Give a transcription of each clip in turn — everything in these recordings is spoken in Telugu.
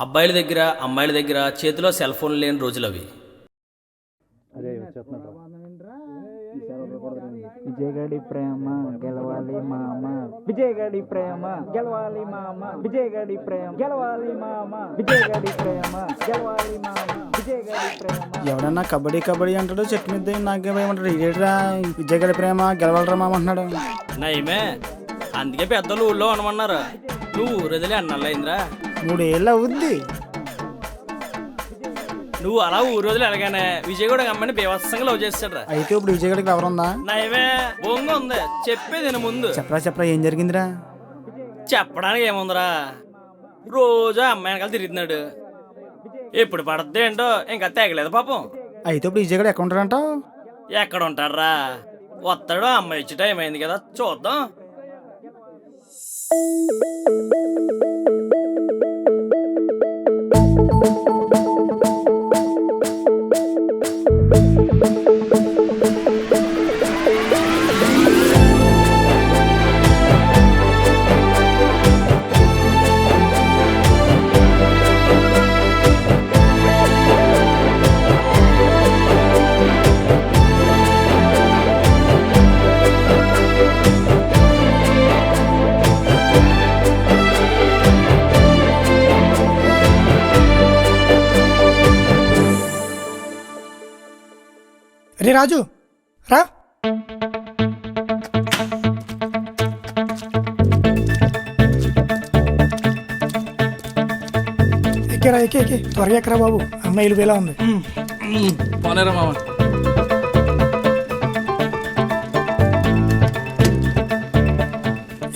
అబ్బాయిల దగ్గర అమ్మాయిల దగ్గర చేతిలో సెల్ ఫోన్ లేని రోజులు అవి. విజయగడి ప్రేమ గెలవాలి మామ. విజయగడి ప్రేమ గెలవాలి మామ. విజయగడి ప్రేమ గెలవాలి మామ. విజయగడి ప్రేమ గెలవాలి మామ. విజయగడి ప్రేమ. ఎవడన్నా కబడ్డీ కబడ్డీ అంటాడు చెట్టు మీద నాకే భయమంటాడు ఇదేట్రా విజయగడి ప్రేమ గెలవలరా మామ అంటున్నాడు. నయమే అందుకే పెద్దలు ఊళ్ళో అనమన్నారు నువ్వు ఊరదిలే అన్నలైందిరా మూడేళ్ళు అవుద్ది. నువ్వు అలా ఊరు రోజులు ఎలాగానే విజయగూడ అమ్మని బీభత్సంగా లవ్ చేస్తాడు అయితే ఇప్పుడు విజయగడికి ఎవరుందా? నయమే బొంగ ఉంది. చెప్పేది ముందు. చెప్పరా చెప్పరా ఏం జరిగిందిరా? చెప్పడానికి ఏముందిరా? రోజు అమ్మాయి వెనకాల తిరుగుతున్నాడు. ఎప్పుడు పడద్దు ఏంటో ఇంకా తెగలేదు పాపం. అయితే ఇప్పుడు విజయగడ ఎక్కడ ఉంటాడంటావు ఎక్కడ ఉంటాడ్రా? వస్తాడు అమ్మాయి వచ్చి టైం అయింది కదా చూద్దాం. Thank you. రాజు రా. ఎక్కరా ఎక్కే ఎక్కే. త్వరగా ఎక్కరా బాబు. అమ్మాయిలు వేలా ఉంది. పోనేరా మామ?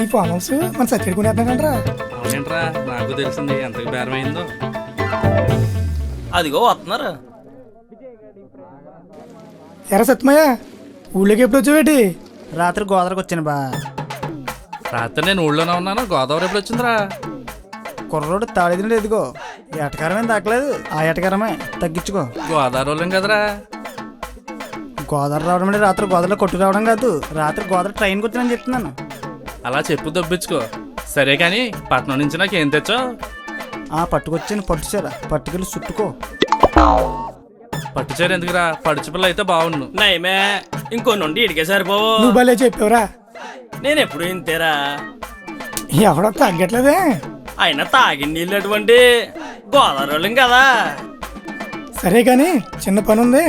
ఈ ఫామ్ హౌస్ మన సత్యడి కొనేద్దామంటారా అవునేంట్రా నాకు తెలిసింది ఎంతకు బేరమైందో. అదిగో వస్తున్నారు. ఎరా సత్యమయ్య ఊళ్ళోకి ఎప్పుడు వచ్చావేటి? రాత్రి గోదావరికి వచ్చాను బా. రాత్రి నేను ఊళ్ళోనే ఉన్నాను గోదావరి ఎప్పుడు వచ్చిందిరా? కుర్రోడు తాళిదిండి ఎదుగో ఎటకారమేం తగ్గలేదు ఆ ఎటకారమే తగ్గించుకో. గోదావరి వాళ్ళం కదరా? గోదావరి రావడం అంటే రాత్రి గోదావరిలో కొట్టు రావడం కాదు రాత్రి గోదావరి ట్రైన్కి వచ్చానని చెప్తున్నాను. అలా చెప్పు దొబ్బించుకో సరే కానీ పట్నం నుంచి నాకు ఏం తెచ్చావు? ఆ పట్టుకొచ్చాను పట్టుచారా పట్టుకెళ్ళి చుట్టుకో పట్టుచీర ఎందుకురా పడుచు పిల్ల అయితే బాగుండు. నయమే ఇంకొన్ని ఉండి ఇడికే సరిపోవు నువ్వు భలే చెప్పావురా. నేను ఎప్పుడు ఇంతేరా? ఎవడో తగ్గట్లేదే అయినా తాగిన నీళ్ళు అటువంటి గోదావరి వాళ్ళం కదా. సరే కానీ చిన్న పని ఉంది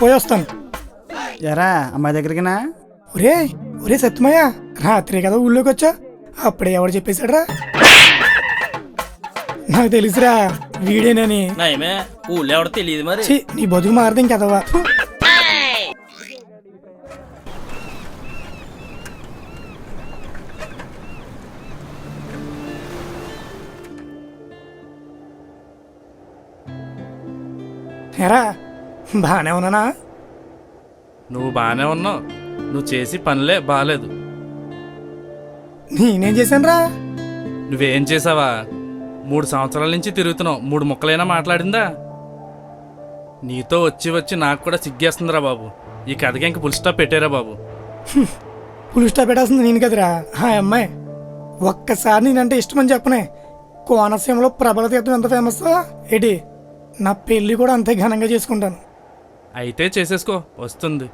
పోయి వస్తాను. ఎరా అమ్మాయి దగ్గరికినా? ఒరే ఒరే సత్యమయ్య రాత్రి కదా ఊళ్ళోకి వచ్చా అప్పుడే ఎవడు చెప్పేశాడ్రా? నాకు తెలుసురా వీడేనని. నయమే ఊళ్ళో ఎవడో తెలియదు మరి. ఛీ, నీ బతుకు మారదు ఇంకదవా ఎరా బాగానే ఉన్నానా? నువ్వు బాగానే ఉన్నావు. నువ్వు చేసి పనులే బాగాలేదు నేనేం చేశానురా? నువ్వేం చేసావా? మూడు సంవత్సరాల నుంచి తిరుగుతున్నావు. మూడు ముక్కలైనా మాట్లాడిందా? నీతో వచ్చి వచ్చి నాకు కూడా సిగ్గేస్తుందిరా బాబు. ఈ కథకి ఇంక పుల్ స్టాప్ పెట్టారా బాబు? పులి స్టాప్ పెట్టాల్సింది నేను కదరా. హాయ్ అమ్మాయి. ఒక్కసారి నేనంటే ఇష్టమని చెప్పనే. కోనసీమలో ప్రబల తీర్థం ఎంత ఫేమస్ ఏంటి నా పెళ్ళి కూడా అంతే ఘనంగా చేసుకుంటాను. అయితే చేసేసుకో వస్తుంది.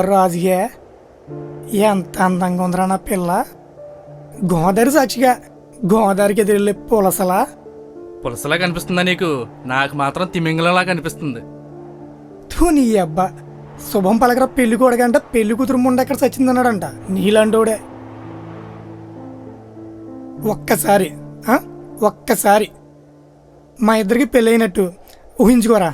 రాజుగా ఎంత అందంగా ఉందిరా నా పిల్ల గోదావరి సాక్షిగా గోదావరికి ఎదురెళ్ళే పులసలా పులసలా కనిపిస్తుందా నీకు నాకు మాత్రం తిమింగలంలా కనిపిస్తుంది తూ నీ అబ్బా శుభం పలకర పెళ్ళి కొడకంట పెళ్ళి కూతురు ముండ ఎక్కడ సచ్చిందన్నాడంట నీలాంటోడే ఒక్కసారి? ఒక్కసారి మా ఇద్దరికి పెళ్ళైనట్టు ఊహించుకోరా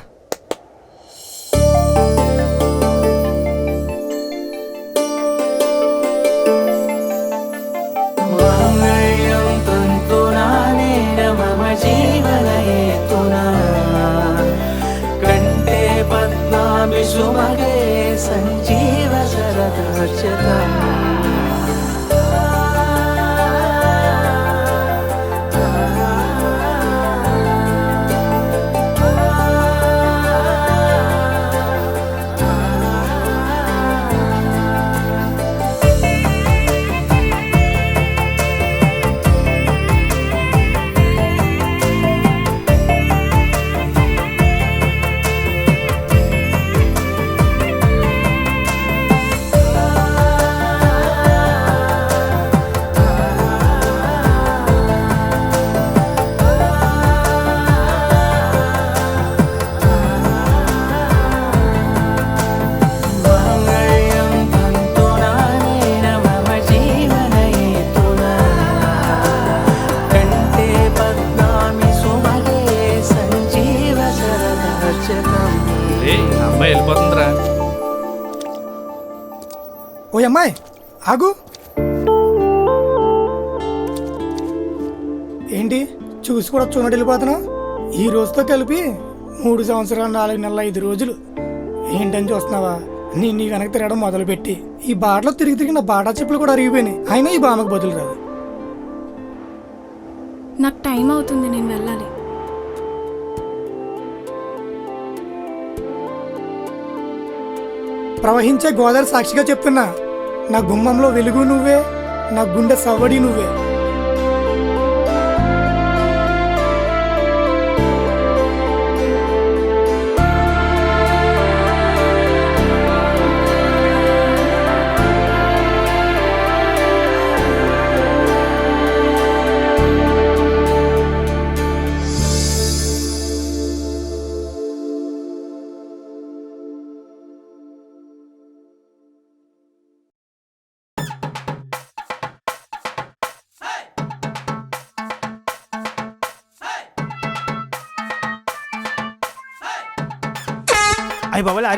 అమ్మాయి వెళ్ళిపోతుందిరా. ఓ అమ్మాయి ఆగు. ఏంటి చూసి కూడా చూనట్టు వెళ్ళిపోతున్నావు? ఈ రోజుతో కలిపి మూడు సంవత్సరాలు నాలుగు నెలల ఐదు రోజులు. ఏంటని చూస్తున్నావా? నేను నీ వెనక్కి తిరగడం మొదలుపెట్టి. ఈ బాటలో తిరిగి తిరిగి నా బాటా చెప్పులు కూడా అరిగిపోయినాయి. అయినా ఈ బామకు బదులు రాదు. నాకు టైం అవుతుంది నేను వెళ్ళాలి. ప్రవహించే గోదావరి సాక్షిగా చెప్తున్నా. నా గుమ్మంలో వెలుగు నువ్వే నా గుండె సవ్వడి నువ్వే.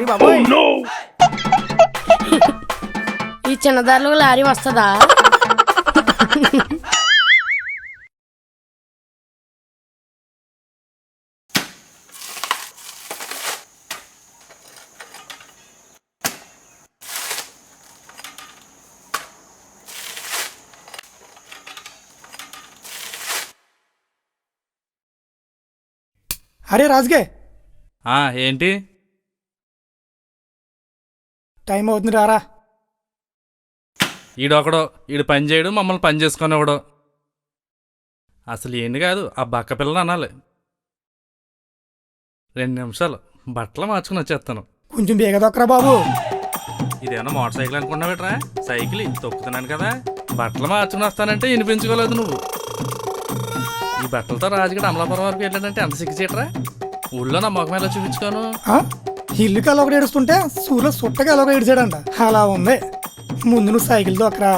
బాబాయ్. అరి బాబాయ్ ఈ చిన్నదారులు లారీ వస్తుందా? అరే రాజుగే. ఆ, ఏంటి? టైం అవుతుంది రారా. ఈడొకడో ఈడు పని చేయడు మమ్మల్ని పని చేసుకునేవాడు. అసలు ఏంది కాదు ఆ బక్క పిల్లని అనాలి. రెండు నిమిషాలు బట్టలు మార్చుకుని వచ్చేస్తాను. కొంచెం బేగదొక్కరా బాబు. ఇదేమన్నా మోటార్ సైకిల్ అనుకున్నావేట్రా సైకిల్ తొక్కుతున్నాను కదా. బట్టలు మార్చుకుని వస్తానంటే వినిపించుకోలేదు నువ్వు. ఈ బట్టలతో రాజుగడ అమలాపురం వరకు వెళ్ళాడంటే ఎంత సిగ్గు చేయట్రా? ఊళ్ళో నా ముఖం ఎలా చూపించుకోను? ఇల్లు అలా ఒకటి ఏడుస్తుంటే సూర్యులో సుట్టగా ఎలా ఒకటి ఏడిచాడంట. అలా ఉంది. ముందు నువ్వు సైకిల్ దొక్కరా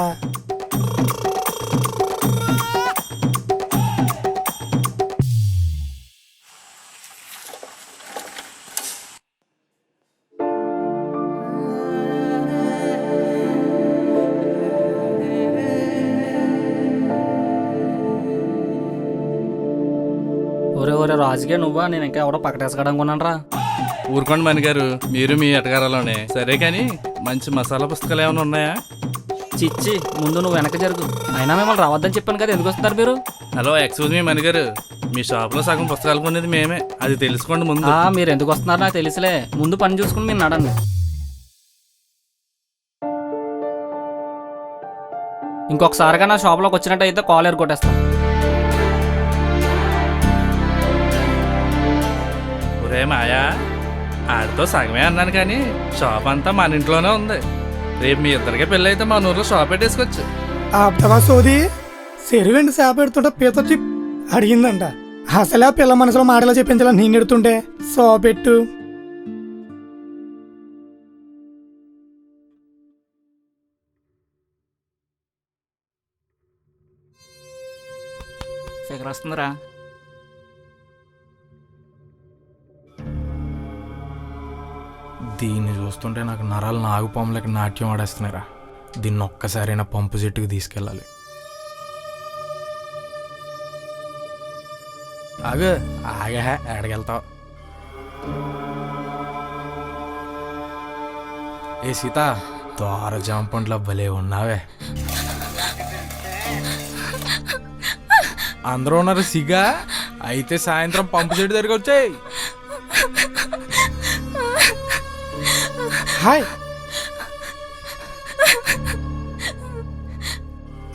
ఒరే ఒరే రాజుగా నువ్వా? నేను ఇంకా ఎవడో పక్కటేసుకోవడం రా ఊరుకోండి మణి గారు మీరు మీ ఎటగారాలోనే సరే కానీ మంచి మసాలా పుస్తకాలు ఏమైనా ఉన్నాయా? చిచ్చి ముందు నువ్వు వెనక జరుగు. అయినా మిమ్మల్ని రావద్దని చెప్పాను కదా ఎందుకు వస్తున్నారు మీరు? హలో ఎక్స్క్యూజ్ మీ మణి గారు మీ షాప్లో సగం పుస్తకాలు కొనేది మేమే. అది తెలుసుకోండి ముందు. ఆ, మీరు ఎందుకు వస్తున్నారు నాకు తెలుసులే. ముందు పని చూసుకుని మీరు నడండి. ఇంకొకసారిగా నా షాప్లోకి వచ్చినట్టు అయితే కాలర్ కొట్టేస్తాను ఒరే మాయా ఆడితో సగమే అన్నాను కానీ షాప్ అంతా మన ఇంట్లోనే ఉంది. రేపు మీ ఇద్దరికే పెళ్ళి అయితే మన ఊర్లో షాప్ పెట్టేసుకోవచ్చు. ఆపుతావా సోది చెరువెండి చేప పెడుతుంటే పీత చిప్ అడిగిందంట. అసలే ఆ పిల్ల మనసులో మాటలు చెప్పించాల నేను ఎడుతుంటే? సో పెట్టు. ఫిగర్ వస్తుందిరా. దీన్ని చూస్తుంటే నాకు నరాలు నాగుపాములకి నాట్యం ఆడేస్తున్నారా దీన్ని ఒక్కసారైనా పంపు చెట్టుకు తీసుకెళ్ళాలి. ఆగు ఆగా ఎడగెళ్తావు ఏ సీత దోర జాంపంట్లో భలే ఉన్నావే. అందరూ ఉన్నారు సిగా అయితే సాయంత్రం పంపు చెట్టు దగ్గరికి వచ్చాయి. హాయ్.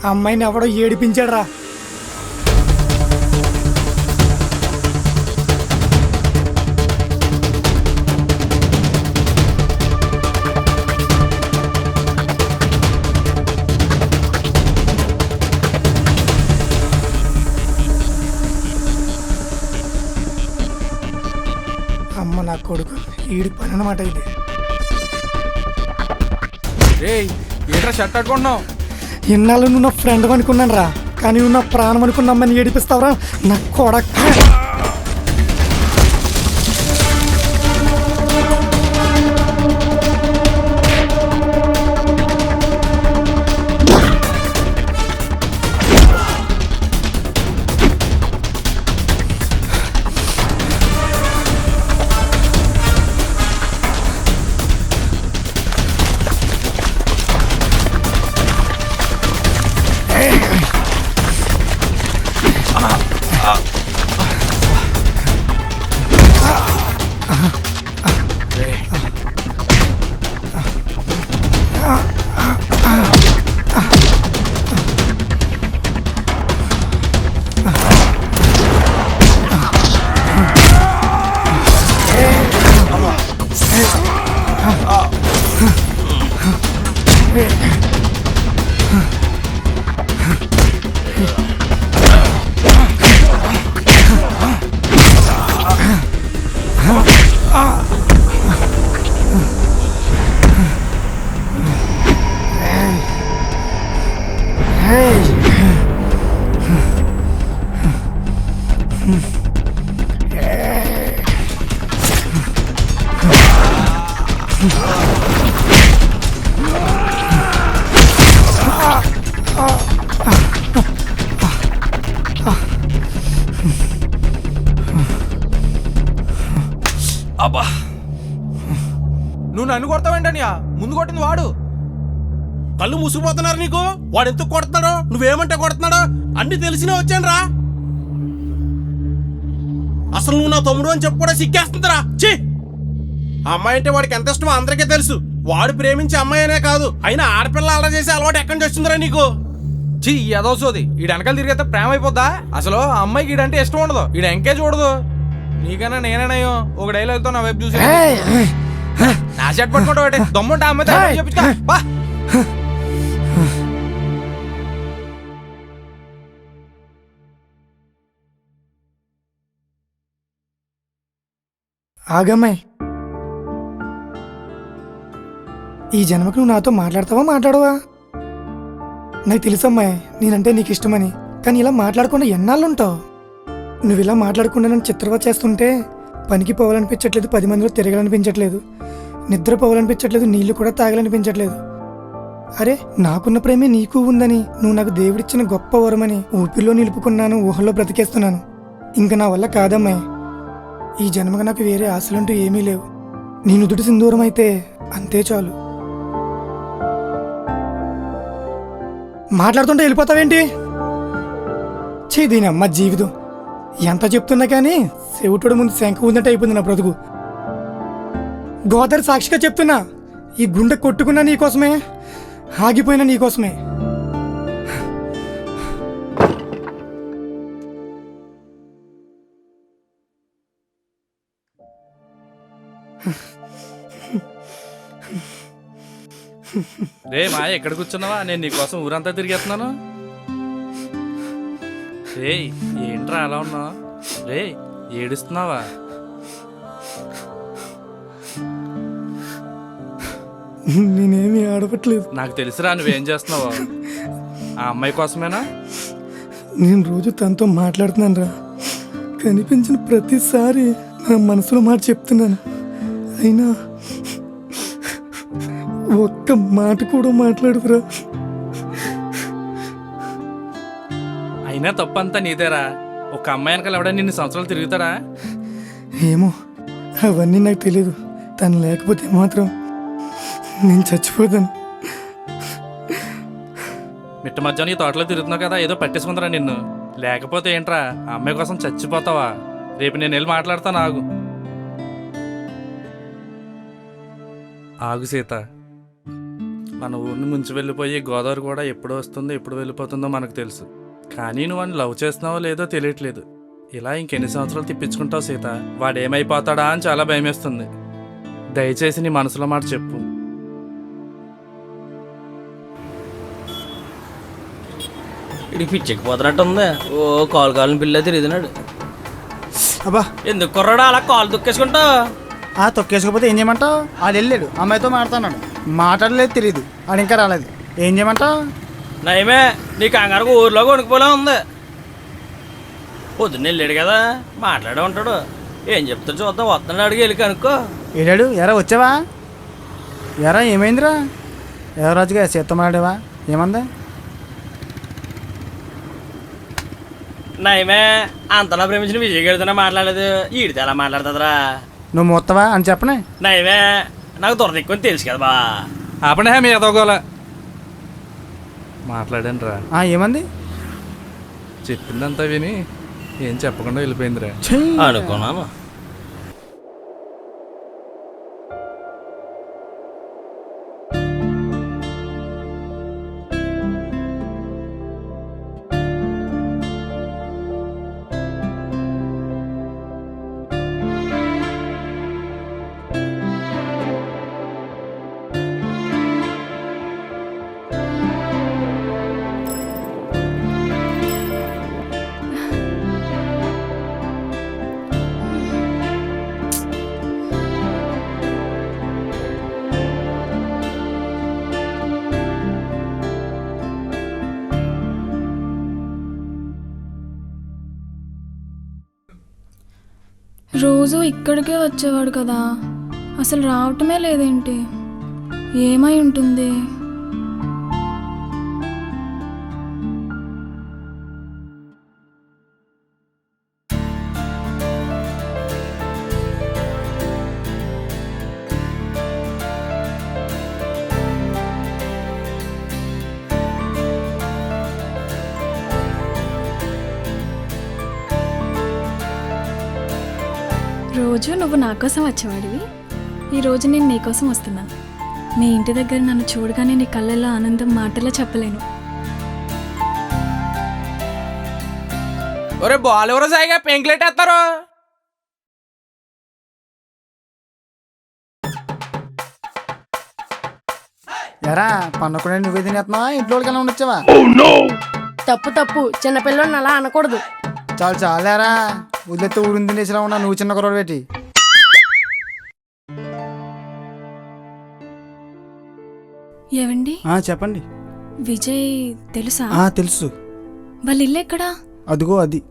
అమ్మాయిని ఎవడో ఏడిపించాడరా. అమ్మ నా కొడుకు ఈడి పని అనమాట ఇది. రేయ్ ఏంట్రా షర్ట్ కట్టుకుంటున్నావు ఇన్నాళ్ళు నువ్వు నా ఫ్రెండ్ అనుకున్నాను రా కానీ నువ్వు నా ప్రాణం అనుకున్నామని ఏడిపిస్తావురా నా కొడక. అబ్బా. నువ్వు నన్ను కొడతావేంటనియా ముందు కొట్టింది వాడు. కళ్ళు మూసుకుపోతున్నారు నీకు? వాడు ఎందుకు కొడుతున్నాడో? నువ్వేమంటే కొడుతున్నాడో? అన్ని తెలిసినా వచ్చాను రా. అసలు నువ్వు నా తమ్ముడు అని చెప్పు కూడా సిగ్గేస్తుందిరా. ఛీ! అమ్మాయి అంటే వాడికి ఎంత ఇష్టమో అందరికీ తెలుసు. వాడు ప్రేమించే అమ్మాయి అనే కాదు. అయినా ఆడపిల్ల అలా చేసే అలవాటు ఎక్కడి నుంచి వస్తుందిరా నీకు? చీ ఎదవసోది ఈ వెనకాల తిరిగితే ప్రేమ అయిపోద్దా? అసలు అమ్మాయికి ఈడంటే ఇష్టం ఉండదు. ఈడ ఎంకే చూడదు నీకన్నా నేనేనయ్యో ఒక డైలాగ్తో నా వైపు చూసి నా షర్ట్ పట్టుకుంటా ఒకటి. దమ్ముంటే అమ్మాయితో చెప్పించుకో బా. ఆగమ్మాయి ఈ జన్మకు నువ్వు నాతో మాట్లాడతావా మాట్లాడవా? నాకు తెలుసమ్మాయి నేనంటే నీకు ఇష్టమని కానీ ఇలా మాట్లాడకుండా ఎన్నాళ్ళుంటావు? నువ్వు ఇలా మాట్లాడకుండా నన్ను చిత్రవత చేస్తుంటే పనికి పోవాలనిపించట్లేదు పది మందిలో తిరగాలనిపించట్లేదు నిద్ర పోవాలనిపించట్లేదు నీళ్ళు కూడా తాగాలనిపించట్లేదు. అరే నాకున్న ప్రేమే నీకు ఉందని నువ్వు నాకు దేవుడిచ్చిన గొప్ప వరమని ఊపిరిలో నిలుపుకున్నాను ఊహల్లో బ్రతికేస్తున్నాను. ఇంక నా వల్ల కాదమ్మాయి ఈ జన్మకు నాకు వేరే ఆశలంటూ ఏమీ లేవు. నీ నుదుటి సింధూరం అయితే అంతే చాలు. మాట్లాడుతుంటే వెళ్ళిపోతావేంటి? చీ దీని అమ్మ జీవితం. ఎంత చెప్తున్నా కానీ శివుటుడు ముందు శంఖ ఉందంటే అయిపోయింది నా బ్రతుకు. గోదావరి సాక్షిగా చెప్తున్నా ఈ గుండె కొట్టుకున్నా నీకోసమే ఆగిపోయినా నీకోసమే రే మా ఎక్కడ కూర్చున్నావా? నేను నీకోసం ఊరంతా తిరిగేస్తున్నాను. రే ఏంట్రా అలా ఉన్నావు? రే ఏడుస్తున్నావా? నేనేమీ ఆడపట్లేదు నాకు తెలుసురా నువ్వేం చేస్తున్నావో. ఆ అమ్మాయి కోసమేనా? నేను రోజు తనతో మాట్లాడుతున్నాను రా కనిపించిన ప్రతిసారి నా మనసులో మాట చెప్తున్నాను. అయినా ఒక్క మాట కూడా మాట్లాడుతురా అయినా తప్పంతా నీదేరా. ఒక అమ్మాయి వెనకాల ఎవడ నిన్ను సంవత్సరాలు తిరుగుతాడా? ఏమో అవన్నీ నాకు తెలియదు తను లేకపోతే మాత్రం నేను చచ్చిపోతాను. మిట్ట మధ్యాహ్నం ఈ తోటలో తిరుగుతున్నావు కదా ఏదో పట్టేసుకుందరా నిన్ను. లేకపోతే ఏంట్రా ఆ అమ్మాయి కోసం చచ్చిపోతావా? రేపు నేను వెళ్ళి మాట్లాడతాను ఆగు. ఆగు సీత. మన ఊరిని ముంచి వెళ్ళిపోయి గోదావరి కూడా ఎప్పుడు వస్తుందో ఎప్పుడు వెళ్ళిపోతుందో మనకు తెలుసు. కానీ నువ్వు అని లవ్ చేస్తున్నావో లేదో తెలియట్లేదు. ఇలా ఇంకెన్ని సంవత్సరాలు తిప్పించుకుంటావు సీత? వాడు ఏమైపోతాడా అని చాలా భయమేస్తుంది. దయచేసి నీ మనసులో మాట చెప్పు. పిచ్చెక్కిపోతున్నట్టుంది ఓ కాలు కాలని పిల్ల తిరుగుతున్నాడు అబ్బా. ఎందుకు కుర్రాడు అలా కాలు దుక్కేసుకుంటావు ఆ తొక్కేసుకోకపోతే ఏం చేయమంటావు? ఆడు వెళ్ళాడు అమ్మాయితో మాట్లాడుతున్నాడు. మాట్లాడలేదు తెలియదు ఆడు ఇంకా రాలేదు. ఏం చేయమంటావు? నయమే నీ కంగారుకు ఊర్లో కొనుక్కుపోలే ఉంది. పొద్దున్న వెళ్ళాడు కదా మాట్లాడే ఉంటాడు. ఏం చెప్తాడు చూద్దాం వస్తున్నాడు అడిగి వెళ్ళి కనుక్కో. వెళ్ళాడు ఎరా వచ్చావా? ఎరా ఏమైందిరా? ఎవరు రాజుగా చేత్తో మాట్లాడేవా ఏమందా? నయమే అంతలా ప్రేమించిన విజయ్ గడితోనే మాట్లాడలేదు. ఈడితే ఎలా మాట్లాడుతుందిరా? నువ్వు మొత్తవా అని చెప్పనే? నయమే నాకు దొరద ఎక్కువ తెలుసు కదా బా. ఆపండి మీ ఎదగోల మాట్లాడండి రా. ఆ, ఏమంది? చెప్పిందంతా విని ఏం చెప్పకుండా వెళ్ళిపోయిందిరా! అనుకున్నాను రోజు ఇక్కడికే వచ్చేవాడు కదా. అసలు రావటమే లేదేంటి? ఏమై ఉంటుంది? రోజు నువ్వు నా కోసం వచ్చేవాడివి. ఈరోజు నేను నీకోసం వస్తున్నాను మీ ఇంటి దగ్గర నన్ను చూడగానే నీ కళ్ళల్లో ఆనందం మాటలో చెప్పలేను. ఒరే బాల్ ఎవరో సాయిగా పెంకులెట్ వేస్తారు ఎరా పన్నకుండా నువ్వే తినేస్తున్నావా ఇంట్లో వాళ్ళకి ఉండొచ్చావా? తప్పు తప్పు. చిన్నపిల్లని అలా అనకూడదు. చాలు చాలేరా? వదిలేస్తే ఊరిని తినేసిలా ఉన్నా నువ్వు చిన్న కుర్రోడు పెట్టి ఏవండి? ఆ, చెప్పండి. విజయ్ తెలుసా? ఆ, తెలుసు. వాళ్ళ ఇల్లు ఎక్కడా? అదిగో అది.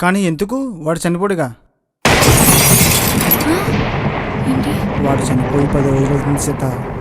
కానీ ఎందుకు? వాడు చనిపోడుగా. ఏంటి? వాడు చనిపోయి పది రోజులు అవుతుంది సీత.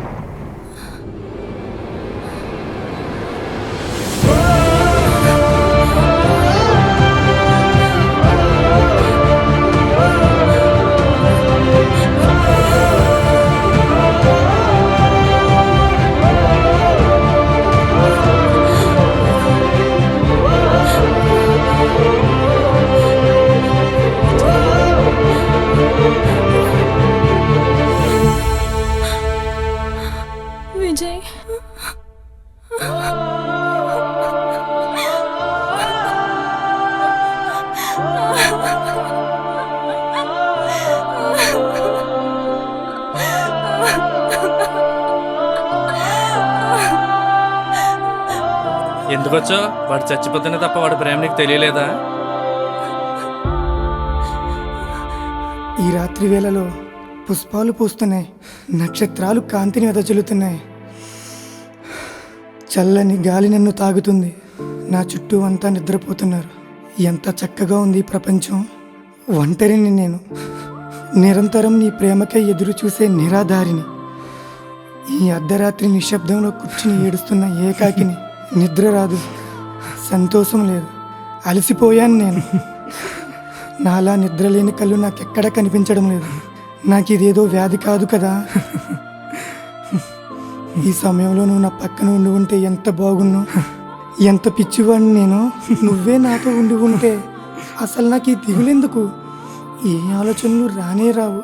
ఎందుకొచ్చో వాడు చచ్చిపోతేనే తప్ప వాడి ప్రేమ నీకు తెలియలేదా? ఈ రాత్రి వేళలో పుష్పాలు పూస్తున్నాయి. నక్షత్రాలు కాంతిని వెదజల్లుతున్నాయి. చల్లని గాలి నన్ను తాగుతుంది. నా చుట్టూ అంతా నిద్రపోతున్నారు. ఎంత చక్కగా ఉంది ప్రపంచం. ఒంటరిని నేను. నిరంతరం నీ ప్రేమకై ఎదురు చూసే నిరాధారిని. ఈ అర్ధరాత్రి నిశ్శబ్దంలో కూర్చుని ఏడుస్తున్న ఏకాకిని. నిద్ర రాదు. సంతోషం లేదు. అలసిపోయాను నేను. నాలా నిద్రలేని కళ్ళు నాకెక్కడ కనిపించడం లేదు. నాకు ఇదేదో వ్యాధి కాదు కదా. ఈ సమయంలో నువ్వు నా పక్కన ఉండి ఉంటే ఎంత బాగున్నావు ఎంత పిచ్చివాడిని నేను? నువ్వే నాతో ఉండి ఉంటే అసలు నాకు ఈ దిగులెందుకు? ఏ ఆలోచనలు రానే రావు.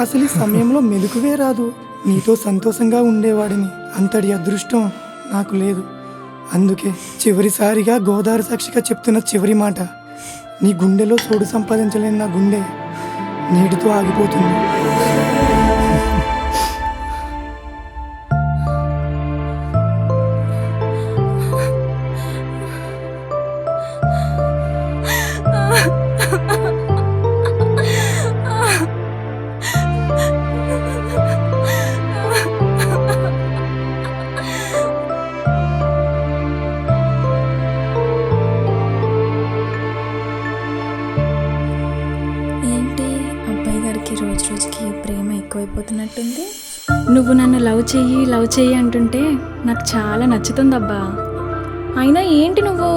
అసలు ఈ సమయంలో మెలుకువే రాదు. నీతో సంతోషంగా ఉండేవాడిని. అంతటి అదృష్టం నాకు లేదు. అందుకే చివరిసారిగా గోదావరి సాక్షిగా చెప్తున్న చివరి మాట నీ గుండెలో చోటు సంపాదించలేని నా గుండె నీటితో ఆగిపోతుంది. చెయ్యి అంటుంటే నాకు చాలా నచ్చుతుందబ్బా. అయినా ఏంటి నువ్వు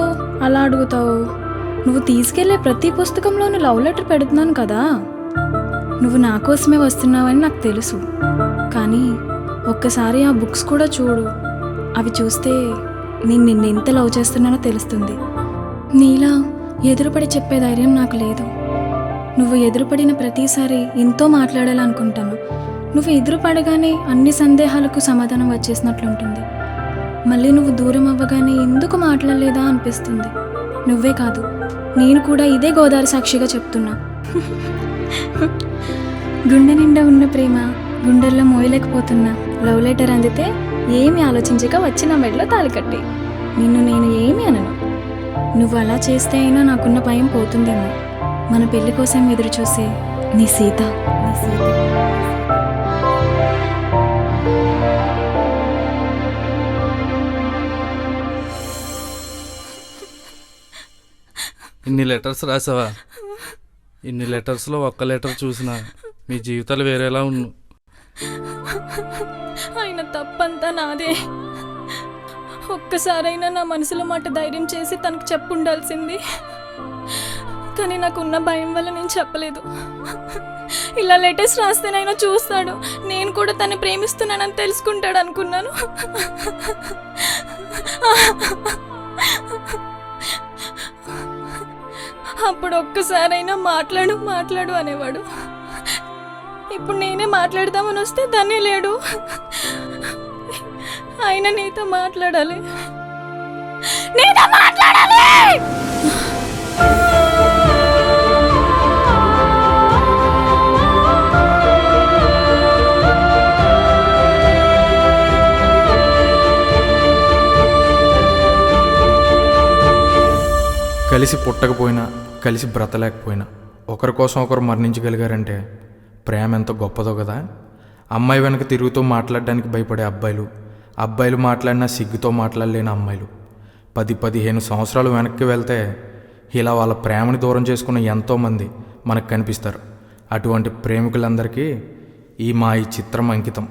అలా అడుగుతావు? నువ్వు తీసుకెళ్ళే ప్రతి పుస్తకంలోనూ లవ్ లెటర్ పెడుతున్నాను కదా. నువ్వు నా కోసమే వస్తున్నావని నాకు తెలుసు. కానీ ఒక్కసారి ఆ బుక్స్ కూడా చూడు. అవి చూస్తే నేను నిన్ను ఎంత లవ్ చేస్తున్నానో తెలుస్తుంది. నీలా ఎదురుపడి చెప్పే ధైర్యం నాకు లేదు. నువ్వు ఎదురుపడిన ప్రతిసారి ఎంతో మాట్లాడాలనుకుంటాను. నువ్వు ఎదురు పడగానే అన్ని సందేహాలకు సమాధానం వచ్చేసినట్లుంటుంది. మళ్ళీ నువ్వు దూరం అవ్వగానే ఎందుకు మాట్లాడలేదా అనిపిస్తుంది. నువ్వే కాదు నేను కూడా ఇదే గోదావరి సాక్షిగా చెప్తున్నా. గుండె నిండా ఉన్న ప్రేమ గుండెల్లో మోయలేకపోతున్నా లవ్ లెటర్ అందితే ఏమి ఆలోచించక వచ్చిన మెడలో తాలికట్టి నిన్ను నేను ఏమి అనను. నువ్వు అలా చేస్తే అయినా నాకున్న భయం పోతుందేమో. మన పెళ్ళి కోసం ఎదురు చూసే నీ సీత. నీ సీత. ఇన్ని లెటర్స్ రాసావా? ఇన్ని లెటర్స్లో ఒక్క లెటర్ చూసినా మీ జీవితాలు వేరేలా ఉన్ను ఆయన తప్పంతా నాదే. ఒక్కసారైనా నా మనసులో మాట ధైర్యం చేసి తనకు చెప్పుండాల్సింది. కానీ నాకున్న భయం వల్ల నేను చెప్పలేదు. ఇలా లెటర్స్ రాస్తేనైనా చూస్తాడు. నేను కూడా తను ప్రేమిస్తున్నానని తెలుసుకుంటాడు అనుకున్నాను అప్పుడు ఒక్కసారైనా మాట్లాడు మాట్లాడు అనేవాడు. ఇప్పుడు నేనే మాట్లాడదామని వస్తే తనే లేడు. ఆయన నీతో మాట్లాడాలి. నీతో మాట్లాడాలి! కలిసి పుట్టకపోయినా కలిసి బ్రతలేకపోయినా. ఒకరి కోసం ఒకరు మరణించగలిగారంటే ప్రేమ ఎంత గొప్పదో కదా. అమ్మాయి వెనక తిరుగుతూ మాట్లాడడానికి భయపడే అబ్బాయిలు అబ్బాయిలు మాట్లాడినా సిగ్గుతో మాట్లాడలేని అమ్మాయిలు. పది పదిహేను సంవత్సరాలు వెనక్కి వెళ్తే ఇలా వాళ్ళ ప్రేమని దూరం చేసుకున్న ఎంతోమంది మనకు కనిపిస్తారు. అటువంటి ప్రేమికులందరికీ ఈ మా ఈ చిత్రం అంకితం.